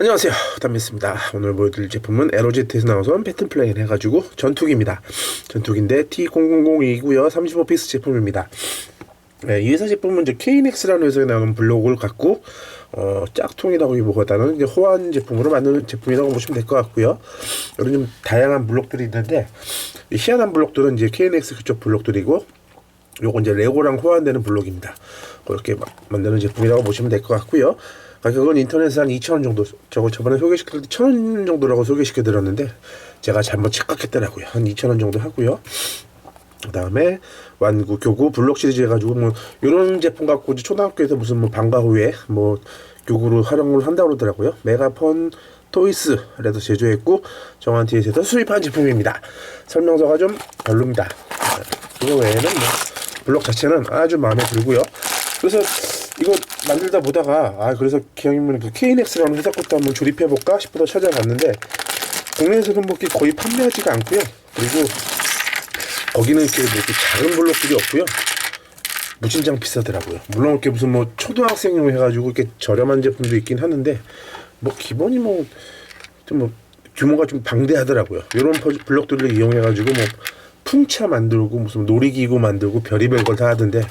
안녕하세요. 담배입니다. 오늘 보여드릴 제품은 에로제트에서 나오선 패턴 플레인 해가지고 전투기입니다. 전투기인데 T0002고요. 35피스 제품입니다. 네, 이 회사 제품은 이제 KNX라는 회사에 나오는 블록을 갖고 어, 짝퉁이라고보다는 이제 호환 제품으로 만드는 제품이라고 보시면 될 것 같고요. 이런 좀 다양한 블록들이 있는데 이 희한한 블록들은 이제 KNX 그쪽 블록들이고 요거 이제 레고랑 호환되는 블록입니다. 그렇게 마- 만드는 제품이라고 보시면 될 것 같고요. 가격은 인터넷에 한 2,000원 정도, 저거 저번에 소개시킬 때 1,000원 정도라고 소개시켜 드렸는데, 제가 잘못 착각했더라고요. 한 2,000원 정도 하고요. 그 다음에 완구, 교구, 블록 시리즈 해가지고 뭐, 요런 제품 갖고 이제 초등학교에서 무슨 뭐 방과 후에 뭐, 교구로 활용을 한다고 그러더라고요. 메가폰, 토이스라도 제조했고, 정한티에서 수입한 제품입니다. 설명서가 좀 별로입니다. 그거 외에는 뭐, 블록 자체는 아주 마음에 들고요. 그래서 이거 만들다 보다가 아 그래서 기왕이면 그 KNX라는 회사 것도 한번 조립해 볼까 싶어서 찾아갔는데 국내에서는 뭐 이렇게 거의 판매하지가 않고요. 그리고 거기는 이렇게, 뭐 이렇게 작은 블록들이 없고요. 무진장 비싸더라고요. 물론 이렇게 무슨 뭐 초등학생용 해가지고 이렇게 저렴한 제품도 있긴 하는데 뭐 기본이 뭐 좀뭐 규모가 좀 방대하더라고요. 이런 퍼- 블록들을 이용해가지고 뭐 풍차 만들고 무슨 놀이기구 만들고 별의별 걸 다 하던데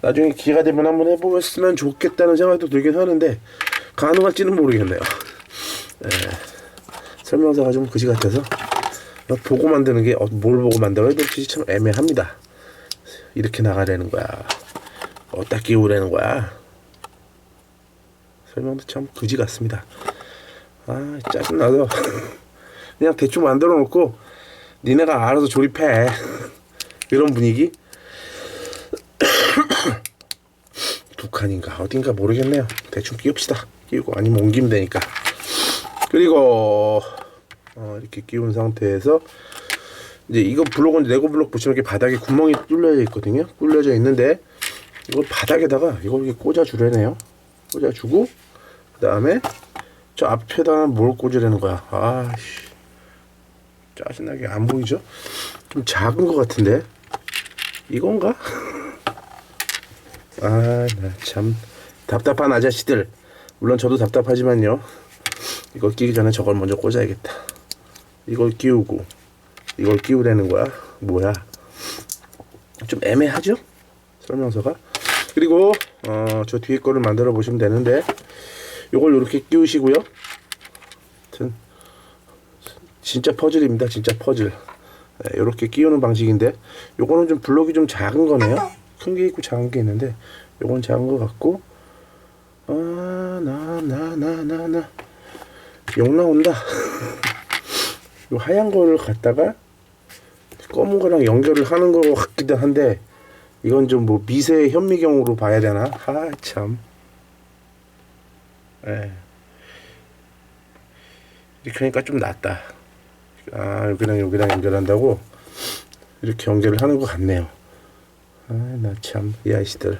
나중에 기회가 되면 한번 해보면 좋겠다는 생각도 들긴 하는데 가능할지는 모르겠네요. 예, 설명서가 좀 그지 같아서 보고 만드는 게 어, 뭘 보고 만들어야 될지 참 애매합니다. 이렇게 나가려는 거야. 어디다 끼우려는 거야. 설명도 참 그지 같습니다. 아 짜증나서 그냥 대충 만들어 놓고 니네가 알아서 조립해 이런 분위기 두 칸인가 어딘가 모르겠네요. 대충 끼웁시다. 끼우고 아니면 옮기면 되니까. 그리고 어, 이렇게 끼운 상태에서 이제 이거 블록은 레고 블록 보시면 이렇게 바닥에 구멍이 뚫려져 있거든요. 뚫려져 있는데 이걸 바닥에다가 이걸 이렇게 꽂아 주려네요. 꽂아 주고 그 다음에 저 앞에다 뭘 꽂으려는 거야? 아씨. 짜증나게 안 보이죠? 좀 작은 것 같은데. 이건가? 아나참 답답한 아저씨들 물론 저도 답답하지만요 이걸 끼기 전에 저걸 먼저 꽂아야겠다 이걸 끼우고 이걸 끼우려는 거야 뭐야 좀 애매하죠? 설명서가 그리고 어, 저 뒤에 거를 만들어 보시면 되는데 요걸 이렇게 끼우시고요 하여튼 진짜 퍼즐입니다. 진짜 퍼즐. 이렇게 끼우는 방식인데 요거는 좀 블록이 좀 작은 거네요. 큰 게 있고 작은 게 있는데 요건 작은 거 같고 아나 나 나 나나욕 나온다. 요 하얀 거를 갖다가 검은 거랑 연결을 하는 거 같기도 한데 이건 좀 뭐 미세 현미경으로 봐야 되나? 아 참. 예. 이렇게 하니까 좀 낫다. 아 여기랑 여기랑 연결한다고 이렇게 연결을 하는 것 같네요. 아나참 이 아이씨들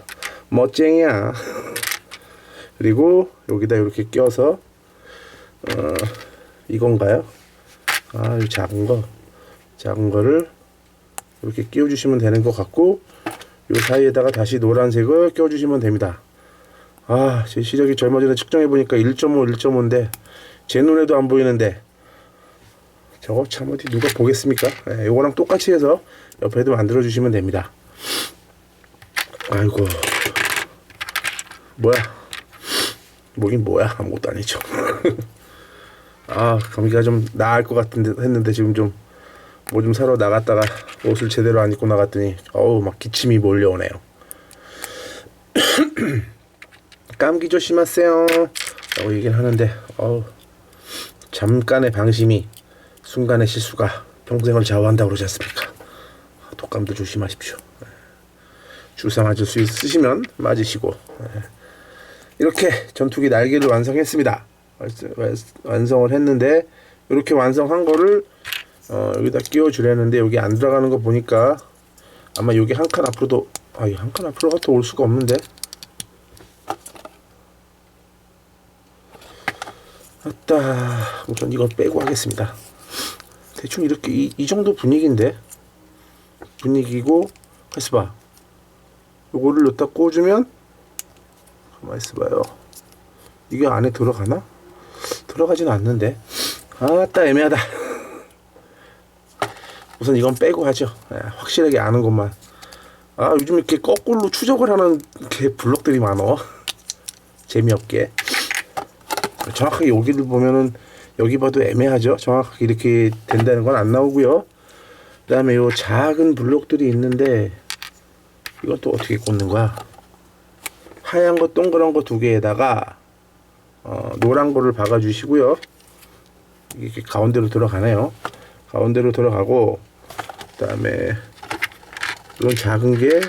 멋쟁이야. 그리고 여기다 이렇게 껴서 어 이건가요? 아이 작은 거 작은 거를 이렇게 끼워주시면 되는 것 같고 요 사이에다가 다시 노란색을 껴주시면 됩니다. 아, 제 시력이 젊어지는 측정해 보니까 1.5, 1.5인데 제 눈에도 안 보이는데 저거 참 어디 누가 보겠습니까? 예, 요거랑 똑같이 해서 옆에도 만들어 주시면 됩니다. 아이고 뭐야? 뭐긴 뭐야? 아무것도 아니죠. 아 감기가 좀 나을 것 같은데 했는데 지금 좀 뭐 좀 사러 나갔다가 옷을 제대로 안 입고 나갔더니 어우 막 기침이 몰려오네요. 감기 조심하세요. 라고 얘기를 하는데 어우 잠깐의 방심이 순간의 실수가 평생을 좌우한다고 그러지 않습니까? 독감도 조심하십시오. 예. 주사 맞을 수 있으시면 맞으시고 예. 이렇게 전투기 날개를 완성했습니다. 완- 완성을 했는데 이렇게 완성한 거를 어, 여기다 끼워 주려는데 여기 안 들어가는 거 보니까 아마 여기 한 칸 앞으로도 아 한 칸 앞으로가 또올 수가 없는데 아따 우선 이거 빼고 하겠습니다 대충 이렇게 이, 이 정도 분위기인데 분위기고 가만있어 봐 요거를 여기다 꽂으면 가만 있어 봐요. 이게 안에 들어가나? 들어가지는 않는데. 아따 애매하다. 우선 이건 빼고 하죠. 예, 확실하게 아는 것만. 아 요즘 이렇게 거꾸로 추적을 하는 게 블럭들이 많어. 재미없게. 정확하게 여기를 보면은 여기 봐도 애매하죠? 정확하게 이렇게 된다는 건 안 나오고요. 그 다음에 요 작은 블록들이 있는데 이건 또 어떻게 꽂는 거야? 하얀 거 동그란 거 두 개에다가 어, 노란 거를 박아 주시고요. 이게 가운데로 들어가네요. 가운데로 들어가고 그 다음에 이건 작은 게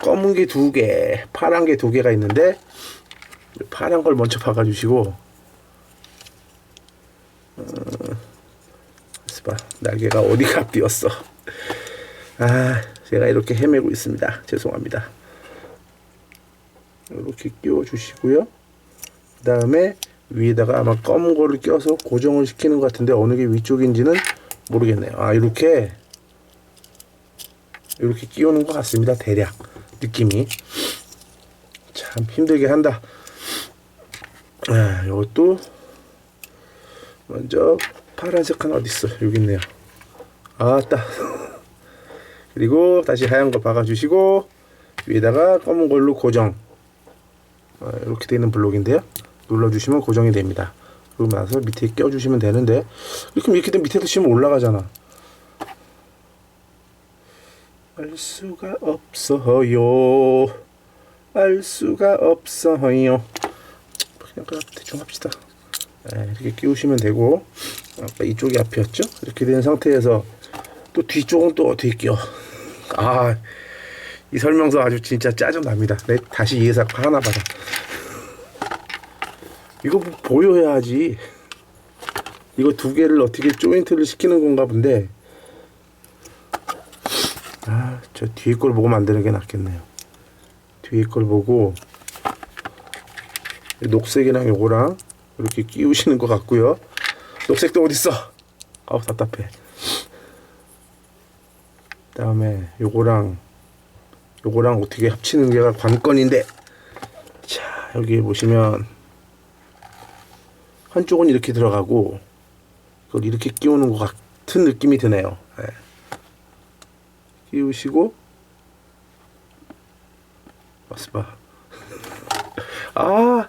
검은 게 두 개, 파란 게 두 개가 있는데 파란 걸 먼저 박아주시고 어, 봐. 날개가 어디가 앞뒤었어. 아 제가 이렇게 헤매고 있습니다. 죄송합니다. 이렇게 끼워 주시고요. 그 다음에 위에다가 아마 검은 거를 껴서 고정을 시키는 것 같은데 어느 게 위쪽인지는 모르겠네요. 아 이렇게 이렇게 끼우는 것 같습니다. 대략 느낌이 참 힘들게 한다. 아, 이것도 먼저 파란색 하나 어디 있어? 여기 있네요. 아따. 그리고 다시 하얀 거 박아주시고 위에다가 검은 걸로 고정. 아, 이렇게 되어 있는 블록인데요. 눌러주시면 고정이 됩니다. 그러고 나서 밑에 껴주시면 되는데 이렇게 이렇게 되면 밑에도 치면 올라가잖아. 알 수가 없어요. 알 수가 없어요. 그냥 대충 합시다. 네, 이렇게 끼우시면 되고 아까 이쪽이 앞이었죠? 이렇게 된 상태에서 또 뒤쪽은 또 어떻게 끼워? 아, 이 설명서 아주 진짜 짜증납니다. 내 다시 이해사 하나 받아. 이거 뭐 보여야지. 이거 두 개를 어떻게 조인트를 시키는 건가 본데. 아, 저 뒤에 걸 보고 만드는 게 낫겠네요. 뒤에 걸 보고 이 녹색이랑 요거랑 이렇게 끼우시는 것 같고요. 녹색도 어딨어? 아우 답답해. 그다음에 요거랑 요거랑 어떻게 합치는 게가 관건인데 자 여기 보시면 한쪽은 이렇게 들어가고 그걸 이렇게 끼우는 것 같은 느낌이 드네요. 네. 끼우시고 봤어 봐. 아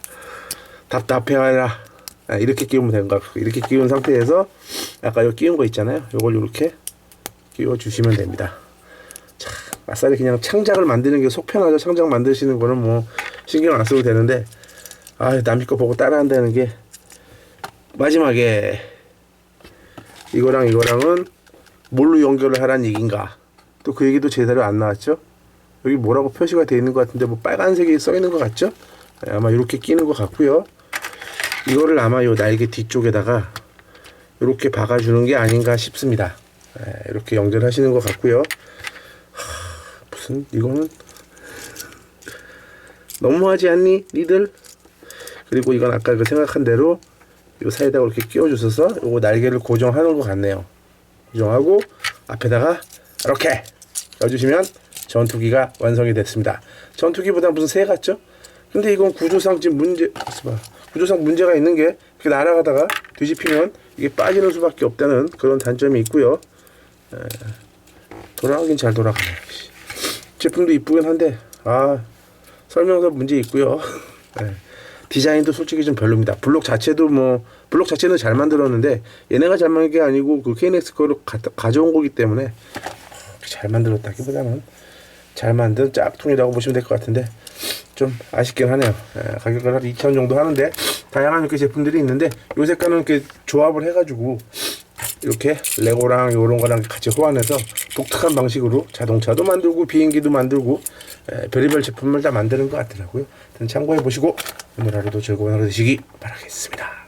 답답해라. 아, 이렇게 끼우면 거야. 이렇게 끼운 상태에서 아까 요 끼운 거 있잖아요. 요걸 이렇게 끼워 주시면 됩니다. 자, 아싸리 그냥 창작을 만드는 게 속편하죠. 창작 만드시는 거는 뭐 신경 안 써도 되는데 아, 남의 거 보고 따라한다는 게 마지막에 이거랑 이거랑은 뭘로 연결을 하란 얘기인가? 또 그 얘기도 제대로 안 나왔죠? 여기 뭐라고 표시가 되어 있는 것 같은데 뭐 빨간색이 써 있는 것 같죠? 네, 아마 이렇게 끼는 것 같고요. 이거를 아마 요 날개 뒤쪽에다가 이렇게 박아주는 게 아닌가 싶습니다. 네, 이렇게 연결하시는 것 같고요. 하, 무슨 이거는 너무하지 않니, 니들? 그리고 이건 아까 그 생각한 대로 요 사이에다가 이렇게 끼워주셔서 요거 날개를 고정하는 것 같네요. 고정하고 앞에다가 이렇게 넣어주시면 전투기가 완성이 됐습니다. 전투기보다 무슨 새 같죠? 근데 이건 구조상 지금 문제, 봐. 구조상 문제가 있는 게 이렇게 날아가다가 뒤집히면 이게 빠지는 수밖에 없다는 그런 단점이 있고요. 에, 돌아가긴 잘 돌아가네. 제품도 이쁘긴 한데 아 설명서 문제 있고요. 에, 디자인도 솔직히 좀 별로입니다. 블록 자체도 뭐 블록 자체는 잘 만들었는데 얘네가 잘 만든 게 아니고 그 KNX 가, 가져온 거기 때문에 잘 만들었다기보다는 잘 만든 짝퉁이라고 보시면 될 것 같은데 좀 아쉽긴 하네요. 예, 가격을 한 2,000원 정도 하는데 다양한 이렇게 제품들이 있는데 요 색깔은 이렇게 조합을 해가지고 이렇게 레고랑 요런 거랑 같이 호환해서 독특한 방식으로 자동차도 만들고 비행기도 만들고 에, 별의별 제품을 다 만드는 것 같더라고요. 참고해 보시고 오늘 하루도 즐거운 하루 되시기 바라겠습니다.